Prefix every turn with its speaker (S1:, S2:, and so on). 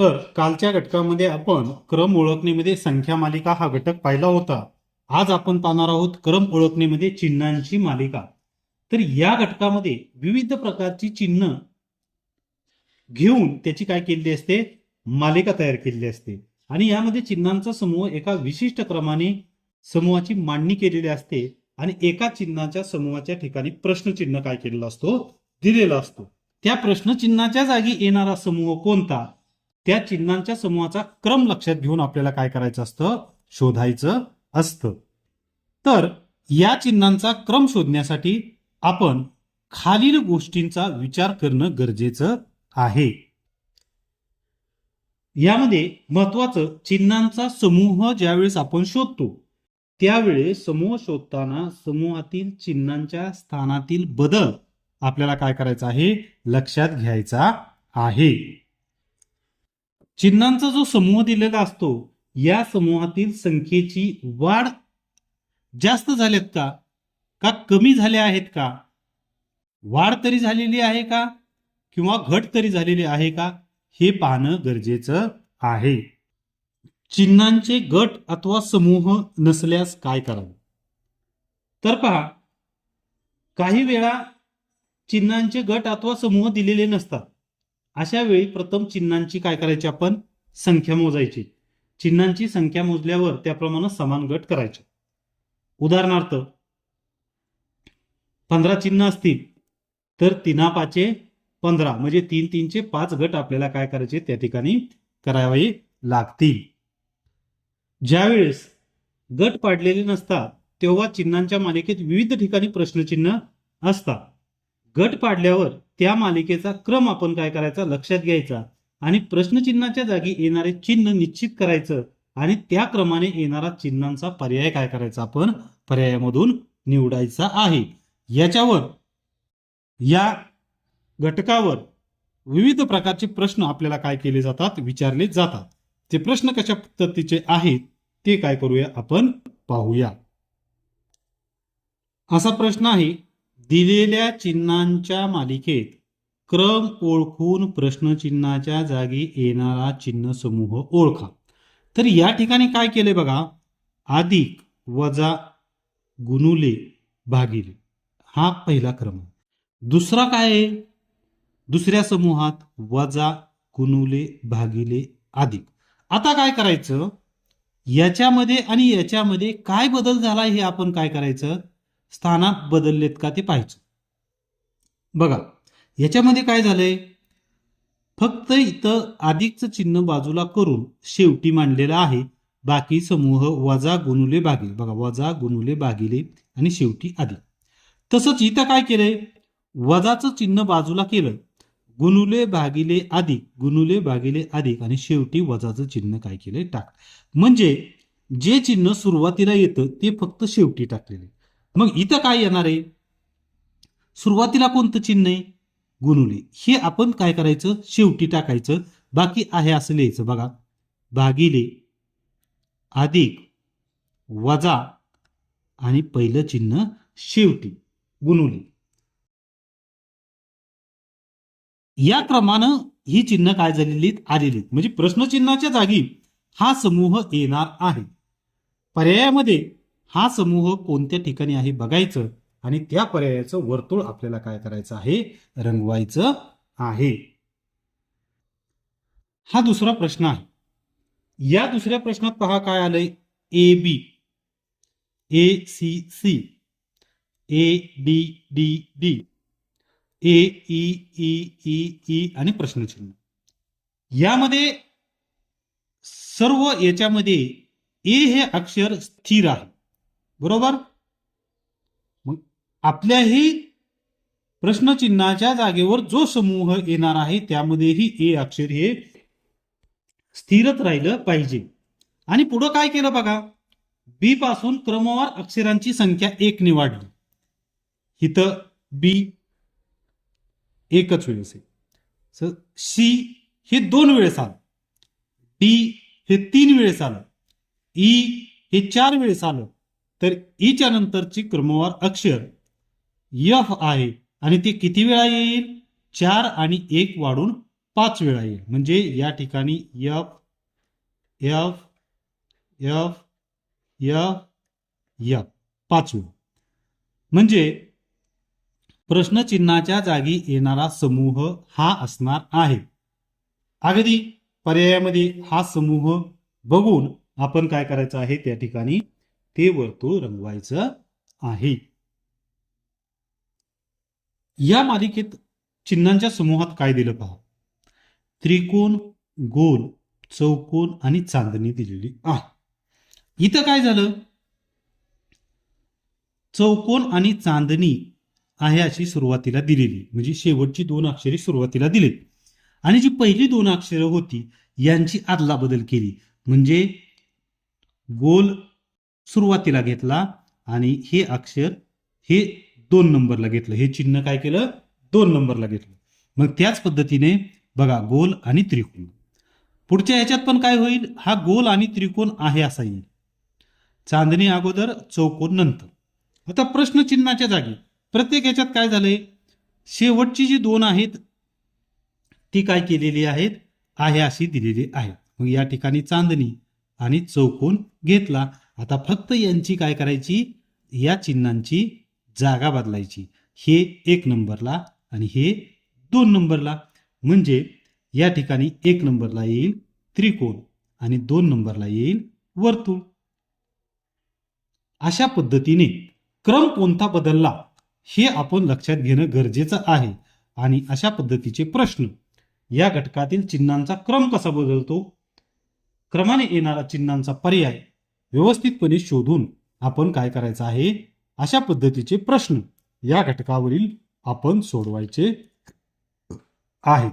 S1: तर कालच्या घटकामध्ये आपण क्रम ओळखणीमध्ये संख्या मालिका हा घटक पाहिला होता. आज आपण पाहणार आहोत क्रम ओळखणीमध्ये चिन्हांची मालिका. तर या घटकामध्ये विविध प्रकारची चिन्ह घेऊन त्याची काय केलेली असते? मालिका तयार केलेली असते. आणि यामध्ये चिन्हांचा समूह एका विशिष्ट क्रमाने समूहाची मांडणी केलेली असते आणि एका चिन्हाच्या समूहाच्या ठिकाणी प्रश्नचिन्ह काय केलेला असतो? दिलेला असतो. त्या प्रश्नचिन्हाच्या जागी येणारा समूह कोणता? त्या चिन्हांच्या समूहाचा क्रम लक्षात घेऊन आपल्याला काय करायचं असतं? शोधायचं असतं. तर या चिन्हांचा क्रम शोधण्यासाठी आपण खालील गोष्टींचा विचार करणं गरजेचं आहे. यामध्ये महत्वाचं चिन्हांचा समूह ज्यावेळेस आपण शोधतो त्यावेळेस समूह शोधताना समूहातील चिन्हांच्या स्थानातील बदल आपल्याला काय करायचा आहे? लक्षात घ्यायचा आहे. चिन्हांचा जो समूह दिलेला असतो या समूहातील संख्येची वाढ जास्त झाल्यात का? का कमी झाल्या आहेत का? वाढ तरी झालेली आहे का? किंवा घट तरी झालेली आहे का? हे पाहणं गरजेचं आहे. चिन्हांचे गट अथवा समूह नसल्यास काय करावे? तर पहा काही वेळा चिन्हांचे गट अथवा समूह दिलेले नसतात. अशा वेळी प्रथम चिन्हांची काय करायची आपण? संख्या मोजायची. चिन्हांची संख्या मोजल्यावर त्याप्रमाणे समान गट करायचे. उदाहरणार्थ पंधरा चिन्ह असतील तर तिना पाचे पंधरा. म्हणजे तीन तीनचे पाच गट आपल्याला काय करायचे? त्या ठिकाणी करावे लागतील. ज्यावेळेस गट पाडलेले नसतात तेव्हा चिन्हांच्या मालिकेत विविध ठिकाणी प्रश्नचिन्ह असतात. गट पाडल्यावर त्या मालिकेचा क्रम आपण काय करायचा? लक्षात घ्यायचा. आणि प्रश्नचिन्हाच्या जागी येणारे चिन्ह निश्चित करायचं. आणि त्या क्रमाने येणारा चिन्हांचा पर्याय काय करायचा आपण? पर्यायामधून निवडायचा आहे. याच्यावर या घटकावर विविध प्रकारचे प्रश्न आपल्याला काय केले जातात? विचारले जातात. ते प्रश्न कशा पद्धतीचे आहेत? ते काय करूया आपण? पाहूया. असा प्रश्न आहे दिलेल्या चिन्हांच्या मालिकेत क्रम ओळखून प्रश्नचिन्हाच्या जागी येणारा चिन्ह समूह ओळखा. तर या ठिकाणी काय केले बघा? अधिक वजा गुणुले भागिले. हा पहिला क्रम दुसरा काय आहे? दुसऱ्या समूहात वजा गुणुले भागिले अधिक. आता काय करायचं? याच्यामध्ये आणि याच्यामध्ये काय बदल झाला हे आपण काय करायचं? स्थानात बदललेत का ते पाहायचं. बघा याच्यामध्ये काय झालंय? फक्त इथं अधिकचं चिन्ह बाजूला करून शेवटी मांडलेलं आहे. बाकी समूह वजा गुणुले भागिले. बघा वजा गुणुले भागिले आणि शेवटी अधिक तसंच इथं काय केलंय? वजाचं चिन्ह बाजूला केलं. गुणुले भागिले अधिक गुणुले भागिले अधिक आणि शेवटी वजाचं चिन्ह काय केलंय? टाक म्हणजे जे चिन्ह सुरुवातीला येतं ते फक्त शेवटी टाकलेले मग इथं काय येणार आहे? सुरुवातीला कोणतं चिन्ह आहे? गुणुले. हे आपण काय करायचं? शेवटी टाकायचं. बाकी आहे असं लिहायचं बघा. भागिले अधिक वजा आणि पहिलं चिन्ह शेवटी. गुणुले. या क्रमानं ही चिन्ह काय झालेली आलेली म्हणजे प्रश्नचिन्हाच्या जागी हा समूह येणार आहे. पर्यायामध्ये हा समूह कोणत्या ठिकाणी आहे बघायचं आणि त्या पर्यायाचं वर्तुळ आपल्याला काय करायचं आहे? रंगवायचं आहे. हा दुसरा प्रश्न आहे. या दुसऱ्या प्रश्नात पहा काय आलंय? A B A C C A D D D A E E E E आणि प्रश्नचिन्ह. यामध्ये सर्व याच्यामध्ये ए हे अक्षर स्थिर आहे. बरोबर? मग आपल्याही प्रश्नचिन्हाच्या जागेवर जो समूह येणार आहे त्यामध्येही ए अक्षर हे स्थिरच राहिलं पाहिजे. आणि पुढं काय केलं बघा? बी पासून क्रमवार अक्षरांची संख्या एक निवाडली इथं बी एकच वेळेस आहे. सी हे दोन वेळेस आलं. डी हे तीन वेळेस आलं. ई हे चार वेळेस आलं. तर ईच्या नंतरची क्रमवार अक्षर यफ आहे. आणि ती किती वेळा येईल? चार आणि एक वाढून पाच वेळा येईल. म्हणजे या ठिकाणी F F F F F. पाच वेळा म्हणजे प्रश्नचिन्हाच्या जागी येणारा समूह हा असणार आहे. अगदी पर्यायामध्ये हा समूह बघून आपण काय करायचं आहे त्या ठिकाणी? ते वर्तुळ रंगवायचं आहे. या मालिकेत चिन्हांच्या समूहात काय दिलं पहा? त्रिकोण गोल चौकोन आणि चांदणी दिलेली आहे. इथं काय झालं? चौकोन आणि चांदणी आहे अशी सुरुवातीला दिलेली. म्हणजे शेवटची दोन अक्षरे सुरुवातीला दिली आणि जी पहिली दोन अक्षरं होती यांची आदला बदल केली. म्हणजे गोल सुरुवातीला घेतला आणि हे अक्षर हे दोन नंबरला घेतलं. हे चिन्ह काय केलं? दोन नंबरला घेतलं. मग त्याच पद्धतीने बघा गोल आणि त्रिकोण. पुढच्या ह्याच्यात पण काय होईल? हा गोल आणि त्रिकोण आहे असा येईल. चांदणी अगोदर चौकोन नंतर. आता प्रश्न चिन्हाच्या जागी. प्रत्येक ह्याच्यात काय झालंय? शेवटची जी दोन आहेत ती काय केलेली आहेत? आहे अशी दिलेली आहे. मग या ठिकाणी चांदणी आणि चौकोन घेतला. आता फक्त यांची काय करायची? या चिन्हांची जागा बदलायची. हे एक नंबरला आणि हे दोन नंबरला. म्हणजे या ठिकाणी एक नंबरला येईल त्रिकोण आणि दोन नंबरला येईल वर्तुळ. अशा पद्धतीने क्रम कोणता बदलला हे आपण लक्षात घेणं गरजेचं आहे. आणि अशा पद्धतीचे प्रश्न. या घटकातील चिन्हांचा क्रम कसा बदलतो? क्रमाने येणारा चिन्हांचा पर्याय व्यवस्थितपणे शोधून आपण काय करायचं आहे? अशा पद्धतीचे प्रश्न या घटकावरील आपण सोडवायचे आहेत.